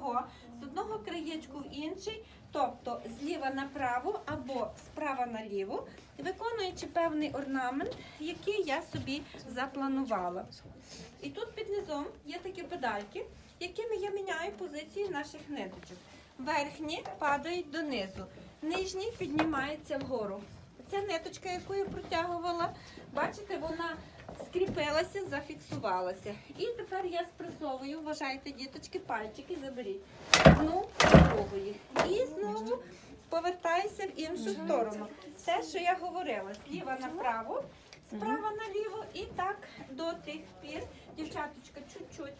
його з одного краєчку в інший, тобто зліва направо або справа наліво, виконуючи певний орнамент, який я собі запланувала. І тут під низом є такі педальки, якими я міняю позиції наших ниточок. Верхні падають донизу, нижні піднімаються вгору. Ця ниточка, яку я протягувала, бачите, вона скріпилася, зафіксувалася. І тепер я спресовую, вважайте, діточки, пальчики заберіть. Одну другої. І знову повертаюся в іншу сторону. Те, що я говорила, зліва направо, справа наліво і так до тих пір. Дівчаточка, чуть-чуть.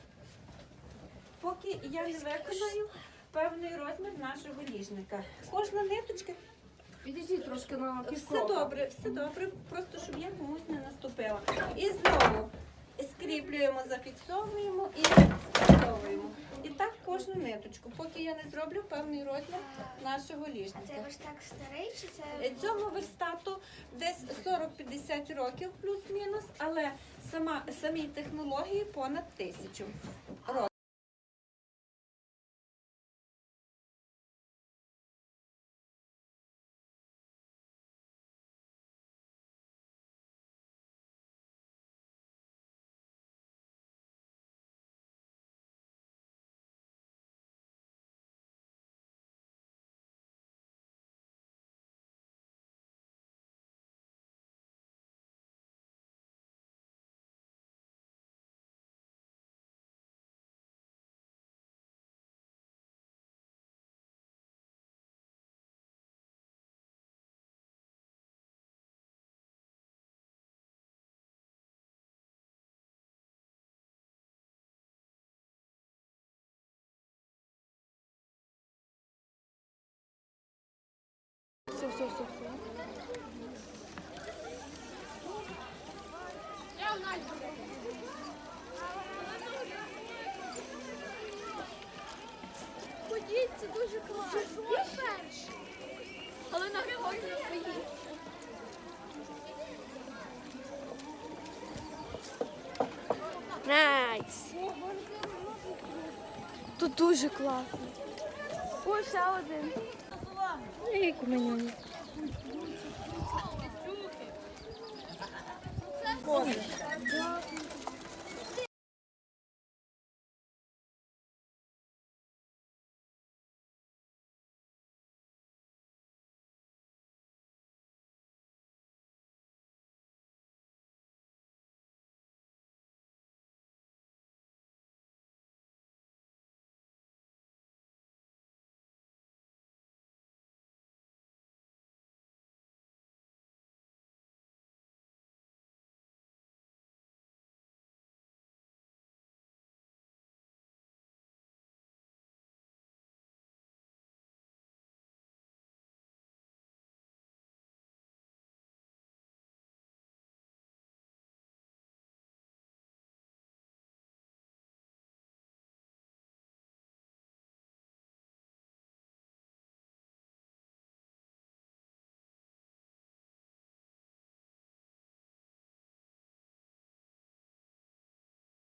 Поки я не виконаю певний розмір нашого ліжника. Кожна ниточка Відійдіть трошки на все добре, все добре, просто щоб я комусь не наступила. І знову скріплюємо, зафіксовуємо і спресовуємо. І так кожну ниточку, поки я не зроблю певний розмір нашого Це ліжника. ваш так старий чи це Е, Цьому верстату десь 40-50 років плюс-мінус, але сама самій технології понад тисячу Все, все, все, ходіть, це дуже класно. Я перший. Але на Григорія поїдь. Найс. Тут дуже класно. Ой, ще один. Як у мене.